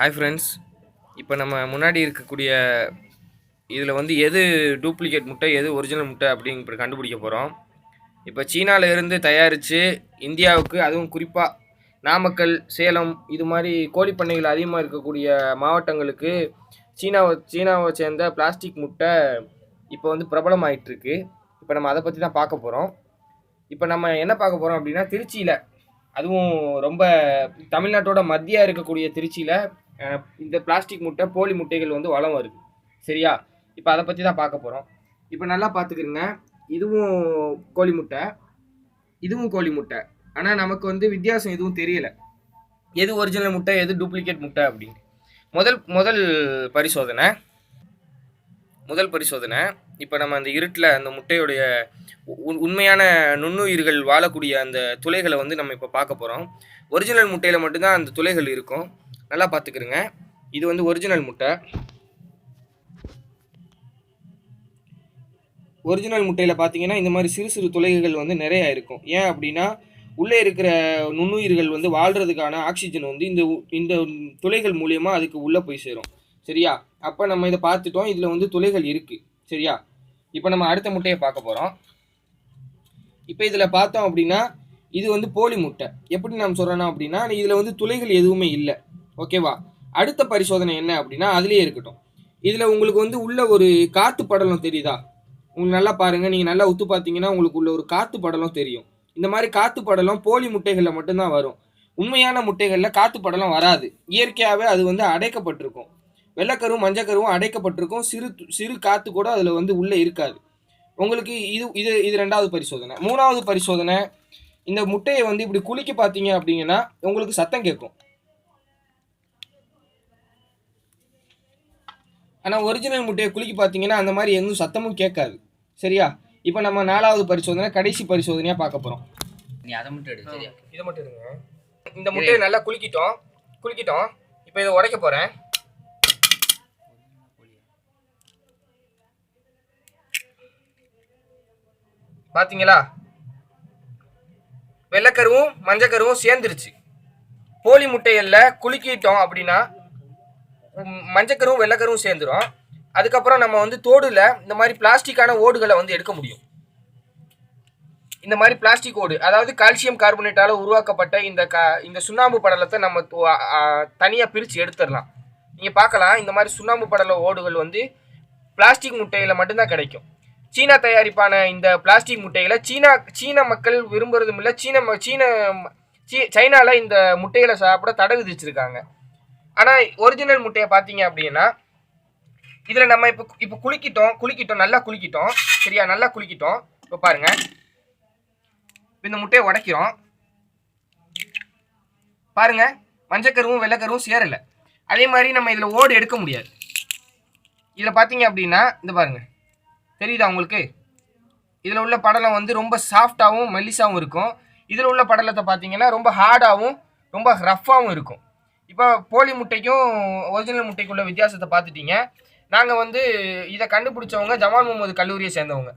Hi friends இப்போ நம்ம முன்னாடி இருக்கக்கூடிய இதில் வந்து எது டூப்ளிகேட் முட்டை எது ஒரிஜினல் முட்டை அப்படிங்கிற கண்டுபிடிக்க போகிறோம் இப்போ சீனாவில் இருந்து தயாரித்து இந்தியாவுக்கு அதுவும் குறிப்பாக நாமக்கல் சேலம் இது மாதிரி கோழி பண்ணைகள் அதிகமாக இருக்கக்கூடிய மாவட்டங்களுக்கு சீனாவை சீனாவை சேர்ந்த பிளாஸ்டிக் முட்டை இப்போ வந்து பிரபலமாயிட்டிருக்கு. இப்போ நம்ம அதை பற்றி தான் பார்க்க போகிறோம் இப்போ நம்ம என்ன பார்க்க போகிறோம் அப்படின்னா திருச்சியில் அதுவும் ரொம்ப தமிழ்நாட்டோட மத்தியாக இருக்கக்கூடிய திருச்சியில் இந்த பிளாஸ்டிக் முட்டை போலி முட்டைகள் வந்து வளம் வருது. சரியா? இப்போ அதை பற்றி தான் பார்க்க போகிறோம் இப்போ நல்லா பார்த்துக்கிருங்க. இதுவும் கோழி முட்டை. இதுவும் கோழி முட்டை. ஆனால் நமக்கு வந்து வித்தியாசம் எதுவும் தெரியலை. எது ஒரிஜினல் முட்டை எது டூப்ளிகேட் முட்டை அப்படின்னு. முதல் முதல் பரிசோதனை. முதல் பரிசோதனை. இப்போ நம்ம அந்த இருட்டில் அந்த முட்டையுடைய உண்மையான நுண்ணுயிர்கள் வாழக்கூடிய அந்த துளைகளை வந்து நம்ம இப்போ பார்க்க போகிறோம் ஒரிஜினல் முட்டையில் மட்டும்தான் அந்த துளைகள் இருக்கும். நல்லா பார்த்துக்கிருங்க இது வந்து ஒரிஜினல் முட்டை. ஒரிஜினல் முட்டையில் பார்த்தீங்கன்னா இந்த மாதிரி சிறு சிறு துளைகள் வந்து நிறையா இருக்கும். ஏன் அப்படின்னா உள்ளே இருக்கிற நுண்ணுயிர்கள் வந்து வாழ்கிறதுக்கான ஆக்சிஜன் வந்து இந்த இந்த துளைகள் மூலியமாக அதுக்கு உள்ளே போய் சேரும். சரியா? அப்போ நம்ம இதை பார்த்துட்டோம். இதில் வந்து துளைகள் இருக்குது சரியா? இப்போ நம்ம அடுத்த முட்டையை பார்க்க போகிறோம் இப்போ இதில் பார்த்தோம் அப்படின்னா இது வந்து போலி முட்டை. எப்படி நாம் சொல்கிறோன்னா அப்படின்னா இதில் வந்து துளைகள் எதுவுமே இல்லை. ஓகேவா? அடுத்த பரிசோதனை என்ன அப்படின்னா அதுலேயே இருக்கட்டும். இதில் உங்களுக்கு வந்து உள்ள ஒரு காற்று படலம் தெரியுதா? உங்களுக்கு நல்லா பாருங்கள் நீங்கள் நல்லா உத்து பார்த்தீங்கன்னா உங்களுக்கு உள்ள ஒரு காற்று படலம் தெரியும். இந்த மாதிரி காற்று படலம் போலி முட்டைகளில் மட்டும்தான் வரும். உண்மையான முட்டைகளில் காற்று படலம் வராது. இயற்கையாகவே அது வந்து அடைக்கப்பட்டிருக்கும். வெள்ளைக்கருவும் மஞ்சக்கருவும் அடைக்கப்பட்டிருக்கும். சிறு சிறு காற்று கூட அதில் வந்து உள்ளே இருக்காது. உங்களுக்கு இது இது இது ரெண்டாவது பரிசோதனை. மூணாவது பரிசோதனை இந்த முட்டையை வந்து இப்படி குளிக்க பார்த்தீங்க அப்படிங்கன்னா உங்களுக்கு சத்தம் கேட்கும். ஆனால் ஒரிஜினல் முட்டையை குலுக்கி பார்த்தீங்கன்னா அந்த மாதிரி எங்கும் சத்தமும் கேட்காது. சரியா? இப்போ நம்ம நாலாவது பரிசோதனை கடைசி பரிசோதனையாக பார்க்க போகிறோம் நீ அதை மட்டும் எடு சரியா? இதை மட்டும் எடுங்க. இந்த முட்டையை நல்லா குலுக்கிட்டோம். குலுக்கிட்டோம். இப்போ இதை உடைக்க போகிறேன் பாத்தீங்களா? வெள்ளைக்கருவும் மஞ்சக்கருவும் சேர்ந்துருச்சு. போலி முட்டையல்ல குலுக்கிட்டோம் அப்படின்னா மஞ்சக்கரும் வெள்ளக்கரும் வெள்ளைக்கருவும் சேர்ந்துரும். அதுக்கப்புறம் நம்ம வந்து தோடுல இந்த மாதிரி பிளாஸ்டிக்கான ஓடுகளை வந்து எடுக்க முடியும். இந்த மாதிரி பிளாஸ்டிக் ஓடு அதாவது கால்சியம் கார்பனேட்டால உருவாக்கப்பட்ட இந்த க இந்த சுண்ணாம்பு படலத்தை நம்ம தனியாக பிரித்து எடுத்துடலாம். நீங்கள் பார்க்கலாம் இந்த மாதிரி சுண்ணாம்பு படல ஓடுகள் வந்து பிளாஸ்டிக் முட்டையில் மட்டும்தான் கிடைக்கும். சீனா தயாரிப்பான இந்த பிளாஸ்டிக் முட்டைகளை சீனா சீன மக்கள் விரும்புறதும் இல்லை சீன சீன சீ சைனாவில் இந்த முட்டைகளை சாப்பிட தடை விதிச்சிருக்காங்க. ஆனால் ஒரிஜினல் முட்டையை பார்த்தீங்க அப்படின்னா இதில் நம்ம இப்போ இப்போ குலுக்கிட்டோம் குளிக்கிட்டோம் நல்லா குளிக்கிட்டோம் சரியா? நல்லா குளிக்கிட்டோம். இப்போ பாருங்க. இந்த முட்டையை உடைக்கிறோம். பாருங்க. மஞ்சக்கருவும் வெள்ளைக்கருவும் சேரலை. அதே மாதிரி நம்ம இதில் ஓடு எடுக்க முடியாது. இதில் பார்த்தீங்க அப்படின்னா இந்த பாருங்கள் தெரியுதா உங்களுக்கு? இதில் உள்ள படலம் வந்து ரொம்ப சாஃப்டாகவும் மெல்லிஸாகவும் இருக்கும். இதில் உள்ள படலத்தை பார்த்தீங்கன்னா ரொம்ப ஹார்டாகவும் ரொம்ப ரஃப்பாகவும் இருக்கும். இப்போ போலி முட்டைக்கும் ஒரிஜினல் முட்டைக்குள்ள வித்தியாசத்தை பார்த்துட்டீங்க. நாங்கள் வந்து இதை கண்டுபிடிச்சவங்க ஜமால் முகமது கல்லூரியை சேர்ந்தவங்க.